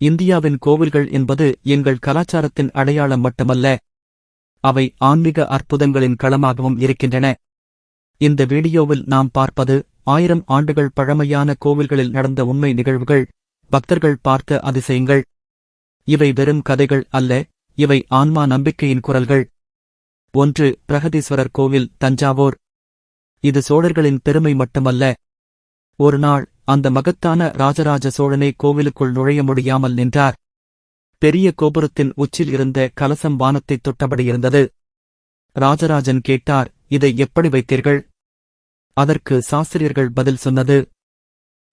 இந்தியாவின் கோவில்கள் என்பது எங்கள் கலாச்சாரத்தின் அடையாளம் மட்டுமல்ல அவை ஆன்மீக அற்புதங்களின் களமாகவும் இருக்கின்றன. இந்த வீடியோவில் நாம் பார்ப்பது ஆயிரம் ஆண்டுகள் பழமையான கோவில்களில் நடந்த உண்மை நிகழ்வுகள். பக்தர்கள் பார்த்த அதிசயங்கள். இவை வெறும் கதைகள் அல்ல இவை ஆன்மா நம்பிக்கையின் குரல்கள். ஒன்று பிரகதீஸ்வரர் கோவில் தஞ்சாவூர். இது சோழர்களின் பெருமை மட்டுமல்ல. ஒரு நாள் அந்த மகத்தான ராஜராஜ சோழனை கோவிலுக்குள் நுழைய முடியாமல் நின்றார். பெரிய கோபுரத்தின் உச்சில் இருந்த கலசம் வானத்தைத் தொட்டபடி இருந்தது. ராஜராஜன் கேட்டார் இதை எப்படி வைத்தீர்கள்? அதற்கு சாஸ்திரியர்கள் பதில் சொன்னது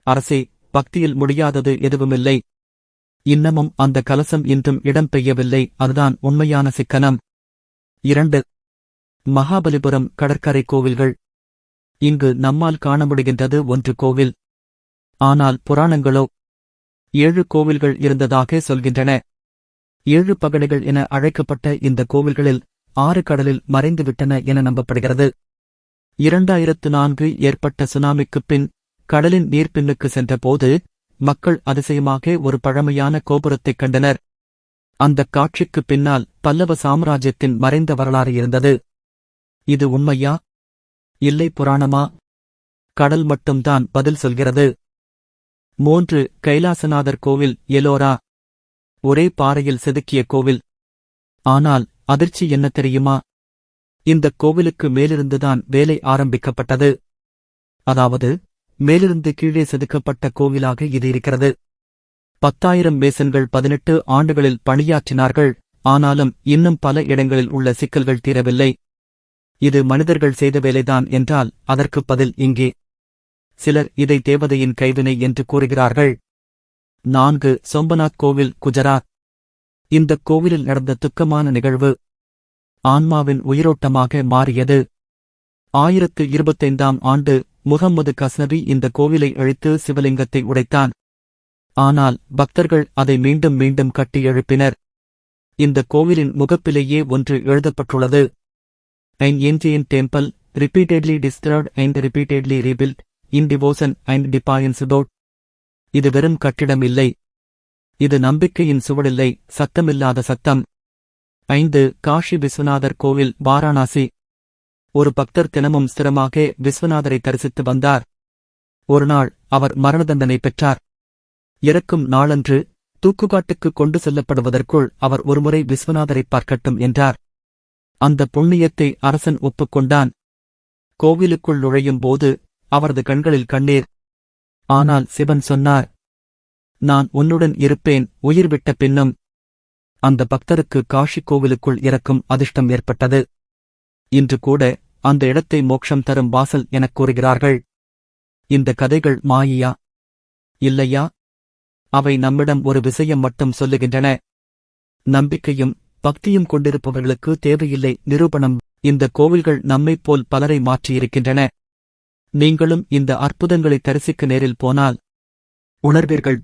அரசே பக்தியில் முடியாதது எதுவுமில்லை. இன்னமும் அந்த கலசம் இன்றும் இடம் பெய்யவில்லை அதுதான் உண்மையான சிக்கனம். இரண்டு மகாபலிபுரம் கடற்கரை கோவில்கள். இங்கு நம்மால் காண முடிகின்றது ஒன்று கோவில். ஆனால் புராணங்களோ ஏழு கோவில்கள் இருந்ததாக சொல்கின்றன. ஏழு பகடைகள் என அழைக்கப்பட்ட இந்த கோவில்களில் ஆறு கடலில் மறைந்துவிட்டன என நம்பப்படுகிறது. இரண்டாயிரத்து நான்கு ஏற்பட்ட சுனாமிக்குப் பின் கடலின் நீர்ப்பின்னுக்கு சென்றபோது மக்கள் அதிசயமாக ஒரு பழமையான கோபுரத்தைக் கண்டனர். அந்தக் காட்சிக்குப் பின்னால் பல்லவ சாம்ராஜ்யத்தின் மறைந்த வரலாறு இருந்தது. இது உண்மையா? இல்லை புராணமா? கடல் மட்டும்தான் பதில் சொல்கிறது. மூன்று கைலாசநாதர் கோவில் எலோரா. ஒரே பாறையில் செதுக்கிய கோவில். ஆனால் அதிர்ச்சி என்ன தெரியுமா? இந்தக் கோவிலுக்கு மேலிருந்துதான் வேலை ஆரம்பிக்கப்பட்டது. அதாவது மேலிருந்து கீழே செதுக்கப்பட்ட கோவிலாக இது இருக்கிறது. பத்தாயிரம் மேசன்கள் பதினெட்டு ஆண்டுகளில் பணியாற்றினார்கள். ஆனாலும் இன்னும் பல இடங்களில் உள்ள சிக்கல்கள் தீரவில்லை. இது மனிதர்கள் செய்த வேலைதான் என்றால் அதற்கு பதில் இங்கே. சிலர் இதை தேவதையின் கைவினை என்று கூறுகிறார்கள். நான்கு சோம்பநாத் கோவில் குஜராத். இந்தக் கோவிலில் நடந்த துக்கமான நிகழ்வு ஆன்மாவின் உயிரோட்டமாக மாறியது. ஆயிரத்து இருபத்தைந்தாம் ஆண்டு முகம்மது கஸ்னபி இந்த கோவிலை அழித்து சிவலிங்கத்தை உடைத்தான். ஆனால் பக்தர்கள் அதை மீண்டும் மீண்டும் கட்டி எழுப்பினர். இந்த கோவிலின் முகப்பிலேயே ஒன்று எழுதப்பட்டுள்ளது. Ancient temple repeatedly destroyed and repeatedly rebuilt in devotion and defiance இது வெறும் கட்டிடம் இல்லை. இது நம்பிக்கையின் சுவடில்லை சத்தமில்லாத சத்தம். ஐந்து காஷி விஸ்வநாதர் கோவில் வாராணாசி. ஒரு பக்தர் தினமும் ஸ்திரமாக விஸ்வநாதரை தரிசித்து வந்தார். ஒருநாள் அவர் மரண தண்டனை பெற்றார். இறக்கும் நாளன்று தூக்குகாட்டுக்கு கொண்டு செல்லப்படுவதற்குள் அவர் ஒருமுறை விஸ்வநாதரை பார்க்கட்டும் என்றார். அந்த புண்ணியத்தை அரசன் ஒப்புக்கொண்டான். கோவிலுக்குள் நுழையும் போது அவரது கண்களில் கண்ணீர். ஆனால் சிவன் சொன்னார் நான் உன்னுடன் இருப்பேன் உயிர் விட்ட பின்னும். அந்த பக்தருக்கு காஷி கோவிலுக்குள் இறக்கும் அதிர்ஷ்டம் ஏற்பட்டது. இன்று கூட அந்த இடத்தை மோட்சம் தரும் வாசல் எனக் கூறுகிறார்கள். இந்த கதைகள் மாயியா இல்லையா? அவை நம்மிடம் ஒரு விஷயம் மட்டும் சொல்லுகின்றன. நம்பிக்கையும் பக்தியும் கொண்டிருப்பவர்களுக்கு தேவையில்லை நிரூபணம். இந்த கோவில்கள் நம்மைப் போல் பலரை மாற்றியிருக்கின்றன. நீங்களும் இந்த அற்புதங்களை தரிசிக்க நேரில் போனால் உணர்வீர்கள்.